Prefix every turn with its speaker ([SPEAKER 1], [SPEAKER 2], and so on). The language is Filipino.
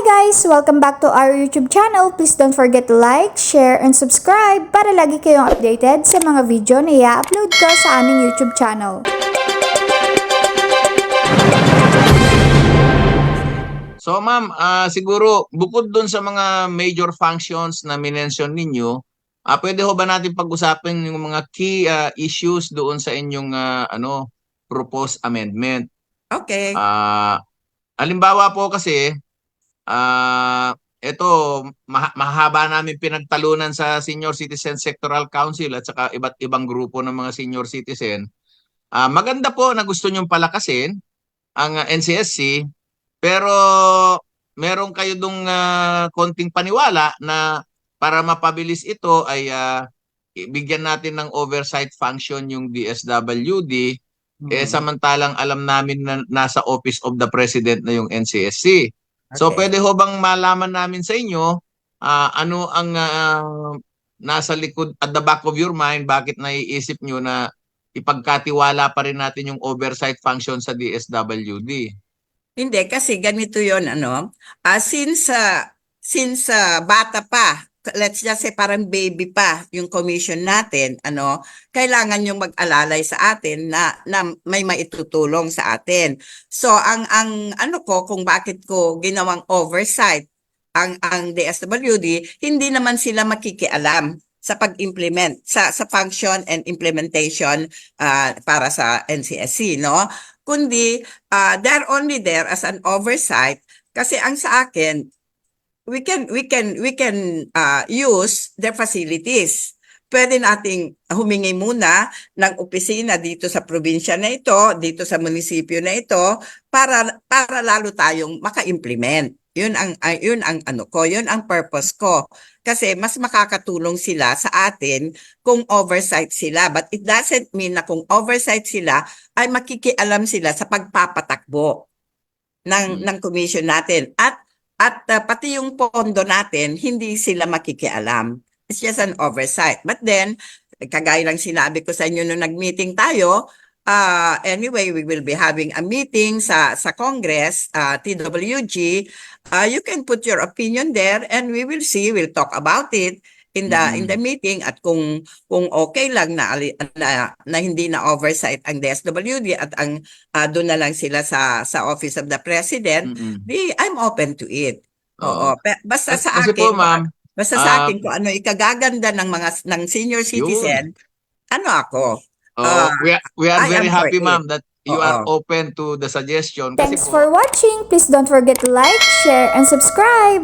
[SPEAKER 1] guys! Welcome back to our YouTube channel. Please don't forget to like, share, and subscribe para lagi kayong updated sa mga video na i-upload ko sa aming YouTube channel.
[SPEAKER 2] So ma'am, ah, siguro bukod doon sa mga major functions na minention ninyo, ah pwede ho ba natin pag-usapin yung mga key ah, issues doon sa inyong ah, ano proposed amendment?
[SPEAKER 3] Okay.
[SPEAKER 2] Ah, halimbawa po kasi ah ito maha- mahaba namin pinagtalunan sa Senior Citizen Sectoral Council at saka iba't ibang grupo ng mga senior citizen. Ah, maganda po na gusto nyong palakasin ang ah, NCSC pero meron kayo dong ah, konting paniwala na para mapabilis ito ay ah, bigyan natin ng oversight function yung DSWD eh
[SPEAKER 3] Hmm.
[SPEAKER 2] samantalang alam namin na nasa Office of the President na yung NCSC. So
[SPEAKER 3] Okay.
[SPEAKER 2] pwede ho bang malaman namin sa inyo ah, ano ang ah, nasa likod at the back of your mind bakit naiisip nyo na ipagkatiwala pa rin natin yung oversight function sa DSWD?
[SPEAKER 3] Hindi kasi ganito 'yon ano. Ah since ah, since ah, bata pa, let's just say parang baby pa yung commission natin, ano, kailangan yung mag-alalay sa atin na na may maitutulong sa atin. So ang ang ano ko kung bakit ko ginawang oversight ang ang DSWD, hindi naman sila makikialam sa pag-implement sa sa function and implementation ah, para sa NCSC, no? Kundi uh, they're only there as an oversight kasi ang sa akin we can we can we can uh, use their facilities. Pwede nating humingi muna ng opisina dito sa probinsya na ito dito sa munisipyo na ito para para lalo tayong maka-implement. Yun ang ah, yun ang ano ko yun ang purpose ko. Kasi mas makakatulong sila sa atin kung oversight sila. But it doesn't mean na kung oversight sila ay makikialam sila sa pagpapatakbo ng
[SPEAKER 2] Hmm.
[SPEAKER 3] ng commission natin. At at uh, pati yung pondo natin hindi sila makikialam. It's just an oversight. But then kagaya lang sinabi ko sa inyo nung nag-meeting tayo uh, anyway we will be having a meeting sa sa Congress uh, TWG uh, you can put your opinion there and we will see we'll talk about it in the in the meeting at kung kung okay lang na, na na hindi na oversight ang DSWD at ang ah, doon na lang sila sa sa Office of the President,
[SPEAKER 2] Mm-mm.
[SPEAKER 3] di I'm open to it. Oo. Pe- Basta
[SPEAKER 2] Kasi,
[SPEAKER 3] sa
[SPEAKER 2] kasi
[SPEAKER 3] akin,
[SPEAKER 2] po ma'am,
[SPEAKER 3] basta sa
[SPEAKER 2] ah,
[SPEAKER 3] akin kung ano ikagaganda ng mga ng senior citizen, ano ako?
[SPEAKER 2] oh,
[SPEAKER 3] ah,
[SPEAKER 2] we are, we are
[SPEAKER 3] I
[SPEAKER 2] very happy
[SPEAKER 3] it.
[SPEAKER 2] ma'am that you are
[SPEAKER 3] Oo.
[SPEAKER 2] open to the suggestion. Kasi
[SPEAKER 1] Thanks
[SPEAKER 2] po,
[SPEAKER 1] for watching! Please don't forget to like, share, and subscribe!